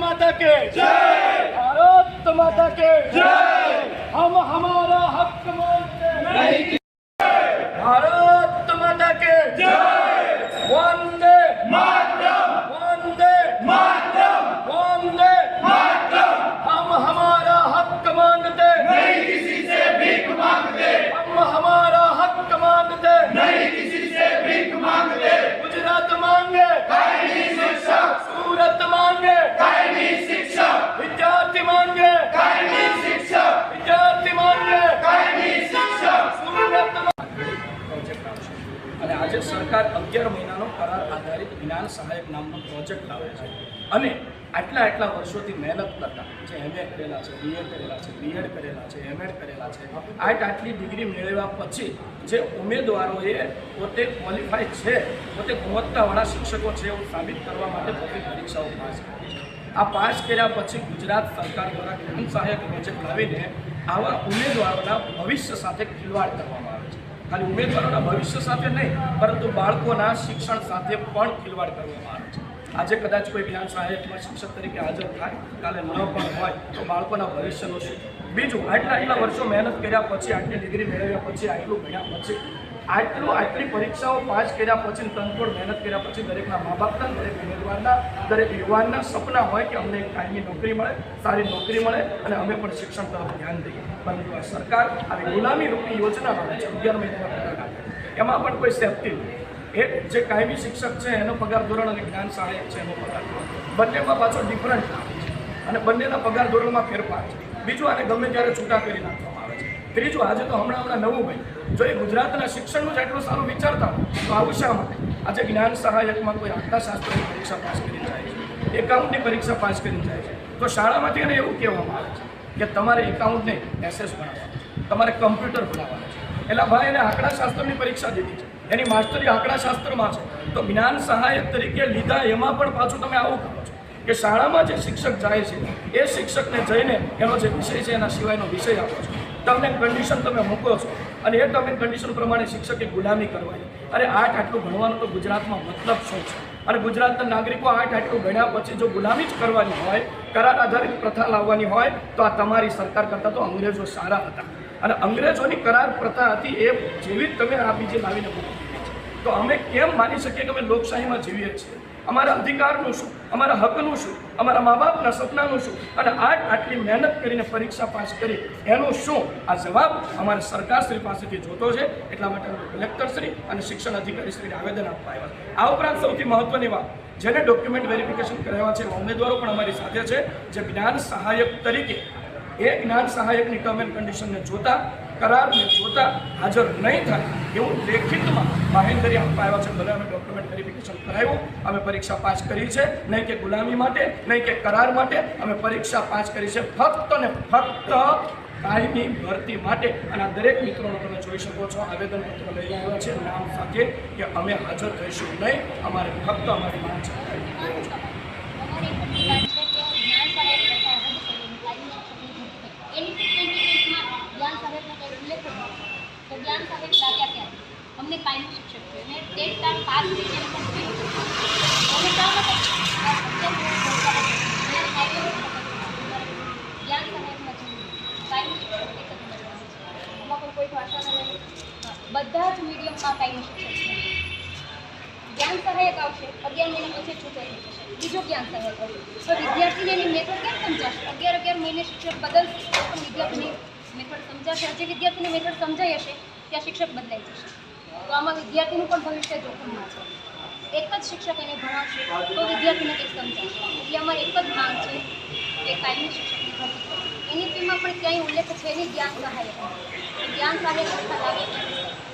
माता के जय भारत माता के जय हम हमारा हक मानते नहीं આધારિત જ્ઞાન સહાયક નામનો પ્રોજેક્ટ લાવે છે. અને આટલા આટલા વર્ષોથી મહેનત કરતા જે એમએ કરેલા છે બીએ કરેલા છે બીએડ કરેલા છે એમએડ કરેલા છે, આટ આટલી ડિગ્રી મેળવ્યા પછી જે ઉમેદવારોએ પોતે ક્વોલિફાય છે, પોતે ગુણવત્તાવાળા શિક્ષકો છે એવું સાબિત કરવા માટે પોતે પરીક્ષાઓ પાસ કરી છે. આ પાસ કર્યા પછી ગુજરાત સરકાર દ્વારા જ્ઞાન સહાયક પ્રોજેક્ટ લાવીને આવા ઉમેદવારોના ભવિષ્ય સાથે ખિલવાડ કરવામાં આવે છે. ખાલી ઉમેદવારોના ભવિષ્ય સાથે નહીં, પરંતુ બાળકોના શિક્ષણ સાથે પણ ખિલવાડ કરવામાં આવે છે. આજે કદાચ કોઈ જ્ઞાન સહાયકમાં શિક્ષક તરીકે હાજર થાય, કાલે ન પણ હોય, તો બાળકોના ભવિષ્યનું શું? બીજું, આટલા આટલા વર્ષો મહેનત કર્યા પછી, આટલી ડિગ્રી મેળવ્યા પછી, આટલું ભણ્યા પછી આટલું આટલી પરીક્ષાઓ પાસ કર્યા પછી તનતોડ મહેનત કર્યા પછી દરેકના મા બાપના દરેક ઉમેદવારના દરેક યુવાનના સપના હોય કે અમને એક કાયમી નોકરી મળે, સારી નોકરી મળે અને અમે પણ શિક્ષણ તરફ ધ્યાન દઈએ. પરંતુ આ સરકાર આવી ગુલામી રૂપી યોજના બને છે, અગિયાર મહિનાના એમાં પણ કોઈ સેફટી નથી એક જે કાયમી શિક્ષક છે, એનો પગાર ધોરણ અને જ્ઞાન સહાયક છે, એનો પગાર ધોરણ. બંનેમાં પાછો ડિફરન્ટ અને બંનેના પગાર ધોરણમાં ફેરફાર છે. બીજું આને ગમે ત્યારે છૂટા કરી નાખવામાં ત્રીજું, આજે તો હમણાં હમણાં નવું ભાઈ જો એ ગુજરાતના શિક્ષણનું જ એટલું સારું વિચારતા તો આવું શા માટે? આજે જ્ઞાન સહાયકમાં કોઈ આંકડાશાસ્ત્રની પરીક્ષા પાસ કરી જાય છે, એકાઉન્ટની પરીક્ષા પાસ કરી જાય છે. તો શાળામાંથી એને એવું કહેવામાં આવે છે કે તમારે એકાઉન્ટને એસેસ ભણાવવાનું તમારે કમ્પ્યુટર ભણાવવાનું છે. એટલે ભાઈ એને આંકડાશાસ્ત્રની પરીક્ષા દીધી છે. એની માસ્ટરી આંકડાશાસ્ત્રમાં છે. તો જ્ઞાન સહાયક તરીકે લીધા એમાં પણ પાછું તમે આવું કરો છો કે શાળામાં જે શિક્ષક જાય છે, એ શિક્ષકને જઈને એનો જે વિષય છે એના સિવાયનો વિષય આપો છો. ટર્મ એન્ડ કન્ડિશન તમે મૂકો છો. અને એ ટર્મ એન્ડ કન્ડિશન પ્રમાણે શિક્ષકે ગુલામી કરવાની. અરે આઠ આટલું ભણવાનું તો ગુજરાતમાં મતલબ શું છે? અને ગુજરાતના નાગરિકો આઠ આટલું ભણ્યા પછી જો ગુલામી જ કરવાની હોય, કરાર આધારિત પ્રથા લાવવાની હોય, તો આ તમારી સરકાર કરતાં તો અંગ્રેજો સારા હતા. અને અંગ્રેજોની કરાર પ્રથા હતી એ જેવી જ તમે આ બીજી લાવીને મૂકો. તો અમે કેમ માની શકીએ કે અમે લોકશાહીમાં જીવીએ છીએ? અમારા અધિકારનું શું? અમારા હકનું શું? અમારા મા બાપના સપનાનું શું? અને આજ આટલી મહેનત કરીને પરીક્ષા પાસ કરી, એનું શું? આ જવાબ અમારે સરકારશ્રી પાસેથી જોતો છે. એટલા માટે કલેક્ટરશ્રી અને શિક્ષણ અધિકારીશ્રીને આવેદન આપવા આવ્યા આ ઉપરાંત સૌથી મહત્વની વાત, જેને ડોક્યુમેન્ટ વેરિફિકેશન કરાવ્યા છે એવા ઉમેદવારો પણ અમારી સાથે છે, જે જ્ઞાન સહાયક તરીકે, એ જ્ઞાન સહાયકની ટર્મ એન્ડ કન્ડિશનને જોતા કરારને જોતા હાજર નહીં થાય એવું લેખિતમાં બાહેંધરી આપવા આવ્યા છે. ભલે અમે ડોક્યુમેન્ટ વેરિફિકેશન કરાવ્યું, અમે પરીક્ષા પાસ કરી છે. નહીં કે ગુલામી માટે, નહીં કે કરાર માટે, અમે પરીક્ષા પાસ કરી છે. ફક્ત ને ફક્ત કાયમી ભરતી માટે. અને આ દરેક મિત્રોનો તમે જોઈ શકો છો, આવેદનપત્ર લઈ આવ્યા છે. નામ સાથે કે અમે હાજર થઈશું નહીં. અમારે ફક્ત અમારી માંગ છે અમારી એક મોટી વાત છે કે જ્ઞાન સહાયક પ્રથા રદ કરીને કાયમી શિક્ષકની ભરતી એની ટ્વેન્ટી જ્ઞાન સહાયકનો કંઈ ઉલ્લેખ જ નથી તો જ્ઞાન સહાયક લાગ્યા ક્યારે અમને કાયમી શિક્ષક છે મેં ટેટ ટાઈમ પાસ થઈ એને પણ જોયું અમે શા માટે આ સબ્જેક્ટ મેં કાયમી શિક્ષક હતું. જ્ઞાન સહાયકમાં જોયું કાયમી શિક્ષક એક જ મળવાનું છે એમાં પણ કોઈ ભાષાના નહીં બધા જ મીડિયમમાં કાયમી શિક્ષક છે જ્ઞાન સહાયક આવશે અગિયાર મહિના પછી છૂટો થઈ જશે બીજો જ્ઞાન સહાયક આવશે તો વિદ્યાર્થીને એની મેથડ કેમ સમજાશે અગિયાર અગિયાર મહિને શિક્ષક બદલશે તો પણ વિદ્યાર્થીની મેથડ સમજાશે. જે વિદ્યાર્થીને મેથડ સમજાઈ હશે, ત્યાં શિક્ષક બદલાઈ જશે. તો આમાં વિદ્યાર્થીનું પણ ભવિષ્ય જોખમમાં છે. એક જ શિક્ષક એને ભણાવશે, તો વિદ્યાર્થીને કંઈક સમજાશે. એટલે અમારી એક જ માંગ છે કે કાયમી શિક્ષકની ભરતી એની ફીમાં પણ ક્યાંય ઉલ્લેખ છે નહીં, જ્ઞાન સહાયક. જ્ઞાન સહાયક છે.